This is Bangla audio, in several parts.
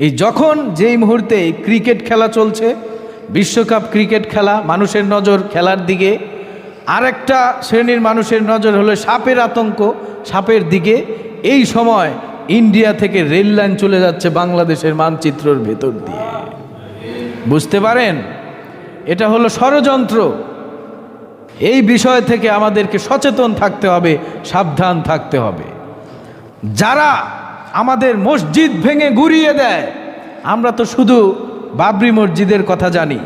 এই যখন যেই মুহূর্তে ক্রিকেট খেলা চলছে, বিশ্বকাপ ক্রিকেট খেলা, মানুষের নজর খেলার দিকে, আরেকটা শ্রেণির মানুষের নজর হলো সাপের আতঙ্ক, সাপের দিকে। এই সময় ইন্ডিয়া থেকে রেল লাইন চলে যাচ্ছে বাংলাদেশের মানচিত্রর ভেতর দিয়ে। বুঝতে পারেন? এটা হলো ষড়যন্ত্র। এই বিষয় থেকে আমাদেরকে সচেতন থাকতে হবে, সাবধান থাকতে হবে। যারা আমাদের মসজিদ ভেঙে গুড়িয়ে দেয়। আমরা তো শুধু বাবরি মসজিদের কথা জানি।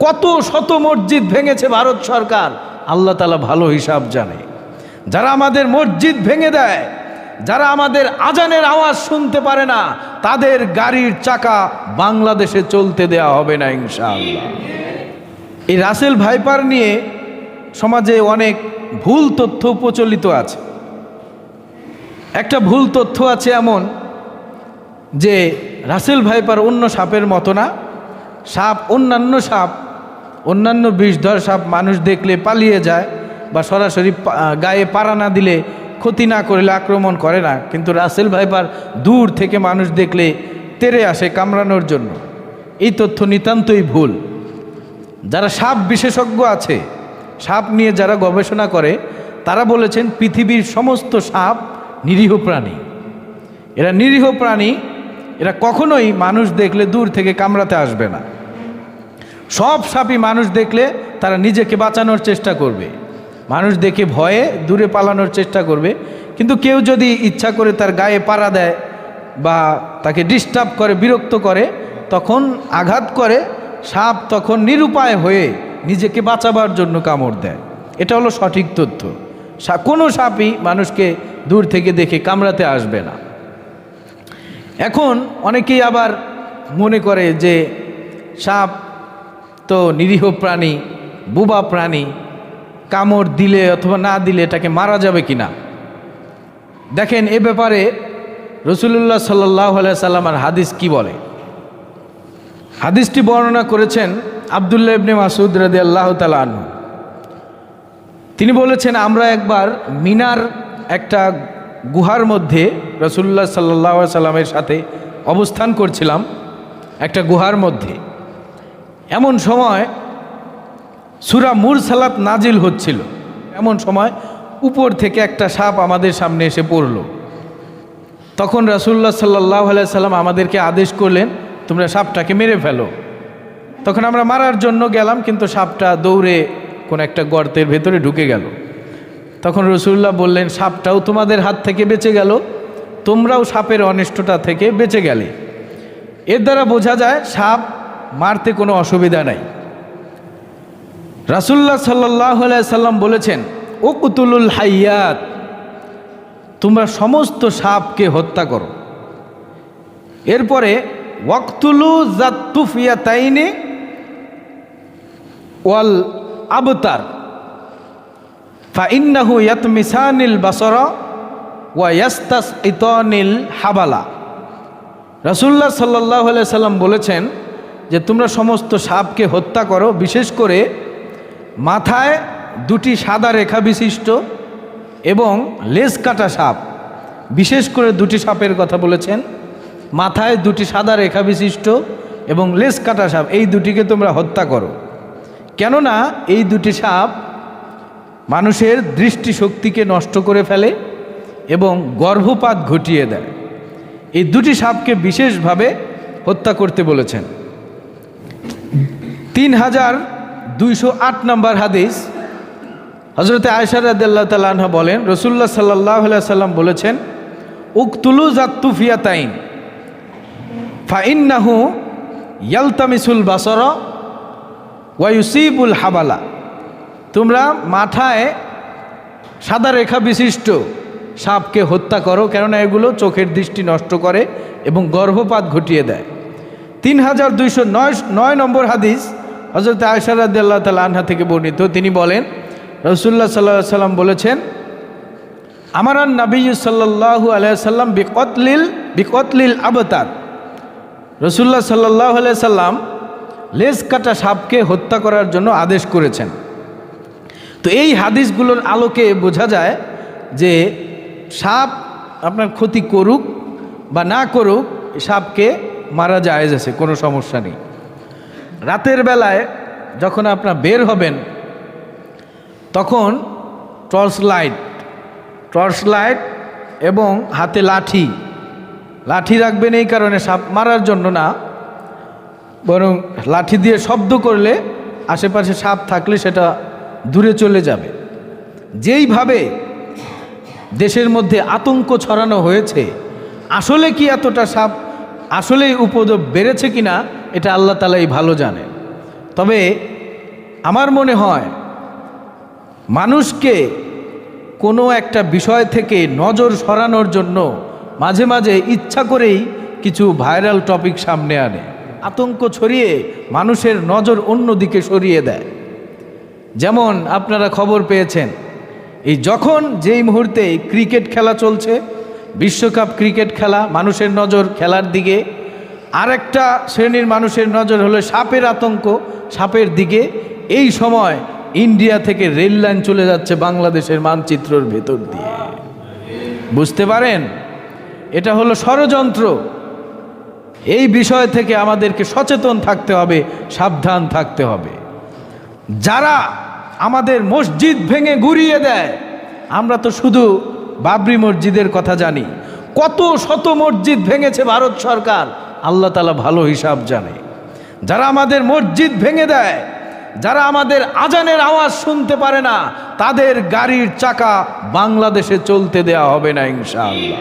কত শত মসজিদ ভেঙেছে ভারত সরকার, আল্লাহ তালা ভালো হিসাব জানে। যারা আমাদের মসজিদ ভেঙে দেয়, যারা আমাদের আজানের আওয়াজ শুনতে পারে না, তাদের গাড়ির চাকা বাংলাদেশে চলতে দেয়া হবে না ইনশাআল্লাহ। এই রাসেল ভাইপার নিয়ে সমাজে অনেক ভুল তথ্য প্রচলিত আছে। একটা ভুল তথ্য আছে এমন যে রাসেল ভাইপার অন্য সাপের মতো না। সাপ অন্যান্য সাপ, অন্যান্য বিষধর সাপ মানুষ দেখলে পালিয়ে যায় বা সরাসরি গায়ে পাড়া না দিলে ক্ষতি না করলে আক্রমণ করে না। কিন্তু রাসেল ভাইপার দূর থেকে মানুষ দেখলে তেরে আসে কামড়ানোর জন্য। এই তথ্য নিতান্তই ভুল। যারা সাপ বিশেষজ্ঞ আছে, সাপ নিয়ে যারা গবেষণা করে, তারা বলেছেন পৃথিবীর সমস্ত সাপ নিরীহ প্রাণী। এরা নিরীহ প্রাণী, এরা কখনোই মানুষ দেখলে দূর থেকে কামড়াতে আসবে না। সব সাপই মানুষ দেখলে তারা নিজেকে বাঁচানোর চেষ্টা করবে। মানুষ দেখে ভয়ে দূরে পালানোর চেষ্টা করবে। কিন্তু কেউ যদি ইচ্ছা করে তার গায়ে পাড়া দেয় বা তাকে ডিস্টার্ব করে, বিরক্ত করে, তখন আঘাত করে, সাপ তখন নিরুপায় হয়ে নিজেকে বাঁচাবার জন্য কামড় দেয়। এটা হলো সঠিক তথ্য। কোনো সাপই মানুষকে দূর থেকে দেখে কামড়াতে আসবে না। এখন অনেকেই আবার মনে করে যে সাপ তো নিরীহ প্রাণী, বুবা প্রাণী, কামড় দিলে অথবা না দিলে এটাকে মারা যাবে কি না দেখেন এ ব্যাপারে রসুল্লাহ সাল্লাহ সাল্লামার হাদিস কি বলে? হাদিসটি বর্ণনা করেছেন আবদুল্লাহ ইবনে মাসুদ রাদি আল্লাহ তালু তিনি বলেছেন, আমরা একবার মিনার একটা গুহার মধ্যে রসুল্লাহ সাল্লাহ সাল্লামের সাথে অবস্থান করছিলাম, একটা গুহার মধ্যে। এমন সময় সুরা মুরসালাত নাজিল হচ্ছিল। এমন সময় উপর থেকে একটা সাপ আমাদের সামনে এসে পড়ল। তখন রাসুল্লাহ সাল্লাহ সাল্লাম আমাদেরকে আদেশ করলেন, তোমরা সাপটাকে মেরে ফেলো। তখন আমরা মারার জন্য গেলাম, কিন্তু সাপটা দৌড়ে কোন একটা গর্তের ভেতরে ঢুকে গেল। তখন রসুল্লাহ বললেন, সাপটাও তোমাদের হাত থেকে বেঁচে গেল, তোমরাও সাপের অনিষ্টতা থেকে বেঁচে গেলে। এর দ্বারা বোঝা যায়, সাপ মারতে কোনো অসুবিধা নাই। রাসুল্লাহ সাল্লাহ সাল্লাম বলেছেন ও কুতুলুল হাইয়াত, তোমরা সমস্ত সাপকে হত্যা করো। এরপরে, ওয়াক্তুলু জাতুফিয়া তাইনে ওয়াল আবতার ফাইন্নাহু ইয়াতমিসানিল বাসরা ওয়া ইয়াস্তাস ইতনিল হাবালা রাসুল্লাহ সাল্লাহ সাল্লাম বলেছেন যে তোমরা সমস্ত সাপকে হত্যা করো, বিশেষ করে মাথায় দুটি সাদা রেখা বিশিষ্ট এবং লেজ কাটা সাপ। বিশেষ করে দুটি সাপের কথা বলেছেন, মাথায় দুটি সাদা রেখা বিশিষ্ট এবং লেজ কাটা সাপ, এই দুটিকে তোমরা হত্যা করো। কেননা এই দুটি সাপ মানুষের দৃষ্টিশক্তিকে নষ্ট করে ফেলে এবং গর্ভপাত ঘটিয়ে দেয়। এই দুটি সাপকে বিশেষভাবে হত্যা করতে বলেছেন। তিন হাজার দুইশো আট নম্বর হাদিস হজরতে আয়সার রাদিল্লাহ তালাহা বলেন রসুল্লাহ সাল্লাহ সাল্লাম বলেছেন, উকতুলু জাত্তুফিয়া তাইন ফাইন্নাহু ইয়ালতামিসুল বাসর ওয়াইসিবুল হাবালা। তোমরা মাথায় সাদা রেখা বিশিষ্ট সাপকে হত্যা করো, কেননা এগুলো চোখের দৃষ্টি নষ্ট করে এবং গর্ভপাত ঘটিয়ে দেয়। তিন হাজার দুইশো নয় নয় নম্বর হাদিস হজরত আয়সারাদ তালা আনহা থেকে বর্ণিত। তিনি বলেন রসুল্লাহ সাল্লাহ সাল্লাম বলেছেন, আমার নবী সাল্লাহ আলাইসাল্লাম বিকতলিল বিকতলিল আবতার। রসুল্লাহ সাল্লাহ সাল্লাম লেজ কাটা সাপকে হত্যা করার জন্য আদেশ করেছেন। তো এই হাদিসগুলোর আলোকে বোঝা যায় যে সাপ আপনার ক্ষতি করুক বা না করুক সাপকে মারা যায় আছে, কোনো সমস্যা নেই। রাতের বেলায় যখন আপনার বের হবেন, তখন টর্চ লাইট টর্চ লাইট এবং হাতে লাঠি লাঠি রাখবেন এই কারণে সাপ মারার জন্য না, বরং লাঠি দিয়ে শব্দ করলে আশেপাশে সাপ থাকলে সেটা দূরে চলে যাবে। যেইভাবে দেশের মধ্যে আতঙ্ক ছড়ানো হয়েছে, আসলে কি এতটা সাপ, আসলেই উপদ্রব বেড়েছে কিনা, এটা আল্লাহ তালাই ভালো জানে। তবে আমার মনে হয়, মানুষকে কোনো একটা বিষয় থেকে নজর সরানোর জন্য মাঝে মাঝে ইচ্ছা করেই কিছু ভাইরাল টপিক সামনে আনে। আতঙ্ক ছড়িয়ে মানুষের নজর অন্যদিকে সরিয়ে দেয়। যেমন আপনারা খবর পেয়েছেন, এই যখন যেই মুহূর্তে ক্রিকেট খেলা চলছে, বিশ্বকাপ ক্রিকেট খেলা, মানুষের নজর খেলার দিকে, আরেকটা শ্রেণির মানুষের নজর হলো সাপের আতঙ্ক সাপের দিকে, এই সময় ইন্ডিয়া থেকে রেল লাইন চলে যাচ্ছে বাংলাদেশের মানচিত্রর ভেতর দিয়ে। বুঝতে পারেন? এটা হলো ষড়যন্ত্র। এই বিষয় থেকে আমাদেরকে সচেতন থাকতে হবে, সাবধান থাকতে হবে। যারা আমাদের মসজিদ ভেঙে গুড়িয়ে দেয়, আমরা তো শুধু বাবরি মসজিদের কথা জানি। কত শত মসজিদ ভেঙেছে ভারত সরকার, আল্লাহ তালা ভালো হিসাব জানে। যারা আমাদের মসজিদ ভেঙে দেয়, যারা আমাদের আজানের আওয়াজ শুনতে পারে না, তাদের গাড়ির চাকা বাংলাদেশে চলতে দেয়া হবে না ইনশাআল্লাহ।